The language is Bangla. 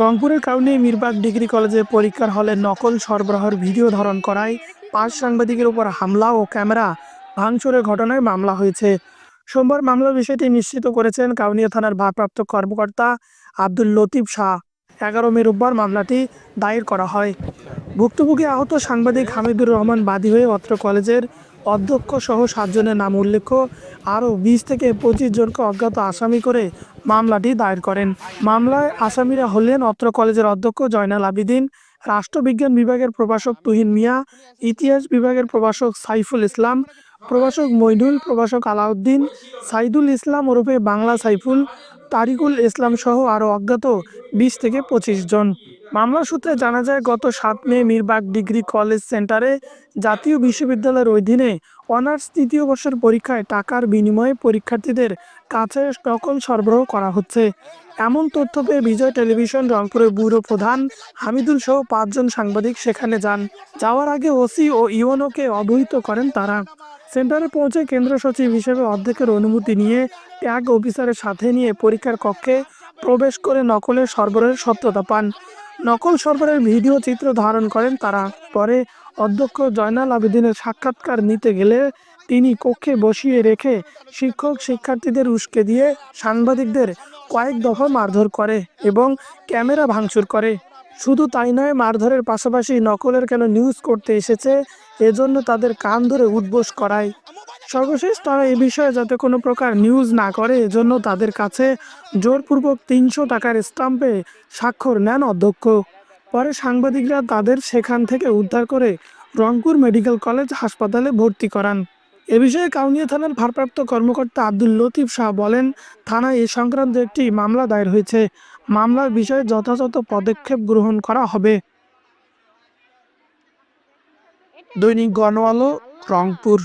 রংপুরের কারণে মিরবাগ ডিগ্রি কলেজে পরীক্ষার হলে নকল সরবরাহের ভিডিও ধারণ করায় পাঁচ সাংবাদিকের উপর হামলা ও ক্যামেরা ভাঙচুরের ঘটনায় মামলা হয়েছে। সোমবার মামলার বিষয়টি নিশ্চিত করেছেন কাউনিয়া থানার ভারপ্রাপ্ত কর্মকর্তা আব্দুল লতিফ শাহ। এগারো মে রোববার মামলাটি দায়ের করা হয়। ভুক্তভোগী আহত সাংবাদিক হামিদুর রহমান বাদী হয়ে অত্র কলেজের অধ্যক্ষ সহ সাতজনের নাম উল্লেখ, আরও বিশ থেকে পঁচিশ জনকে অজ্ঞাত আসামি করে মামলাটি দায়ের করেন। মামলায় আসামিরা হলেন অত্র কলেজের অধ্যক্ষ জয়নাল আবিদিন, রাষ্ট্রবিজ্ঞান বিভাগের প্রভাষক তুহিন মিয়া, ইতিহাস বিভাগের প্রভাষক সাইফুল ইসলাম, প্রভাষক মইনুল, প্রভাষক আলাউদ্দিন, সাইদুল ইসলাম ওরফে বাংলা সাইফুল, তারিকুল ইসলাম সহ আরও অজ্ঞাত বিশ থেকে পঁচিশ জন। মামলা সূত্রে জানা যায়, গত সাত মে মিরবাগ ডিগ্রি কলেজ সেন্টারে জাতীয় বিশ্ববিদ্যালয়ের অধীনে অনার্স তৃতীয় বর্ষের পরীক্ষায় টাকার বিনিময়ে পরীক্ষার্থীদের কাছে নকল সরবরাহ করা হচ্ছে। এমন তথ্য পেয়ে বিজয় টেলিভিশন, রংপুরের ব্যুরো প্রধান হামিদুল সহ পাঁচজন সাংবাদিক সেখানে যান। যাওয়ার আগে ওসি ও ইউএনওকে অবহিত করেন তারা। সেন্টারে পৌঁছে কেন্দ্র সচিব হিসেবে অর্ধেকের অনুমতি নিয়ে ট্যাগ অফিসারের সাথে নিয়ে পরীক্ষার কক্ষে প্রবেশ করে নকলের সরবরাহের সত্যতা পান। নকল সরবরাহের ভিডিও চিত্র ধারণ করেন তারা। পরে অধ্যক্ষ জয়নাল আবেদিনের সাক্ষাৎকার নিতে গেলে তিনি কক্ষে বসিয়ে রেখে শিক্ষক শিক্ষার্থীদের উস্কে দিয়ে সাংবাদিকদের কয়েক দফা মারধর করে এবং ক্যামেরা ভাঙচুর করে। শুধু তাই নয়, মারধরের পাশাপাশি নকলের কেন নিউজ করতে এসেছে, এজন্য তাদের কান ধরে উদ্বোস করায়। সর্বশেষ তারা এ বিষয়ে যাতে কোনো প্রকার নিউজ না করে, এজন্য তাদের কাছে জোরপূর্বক তিনশো টাকার স্টাম্পে স্বাক্ষর নেন অধ্যক্ষ। পরে সাংবাদিকরা তাদের সেখান থেকে উদ্ধার করে রংপুর মেডিকেল কলেজ হাসপাতালে ভর্তি করান। এ বিষয়ে কাউনিয়া থানার ভারপ্রাপ্ত কর্মকর্তা আব্দুল লতিফ শাহ বলেন, থানায় এ সংক্রান্ত একটি মামলা দায়ের হয়েছে। মামলার বিষয়ে যথাযথ পদক্ষেপ গ্রহণ করা হবে। দৈনিক গণআলো, রংপুর।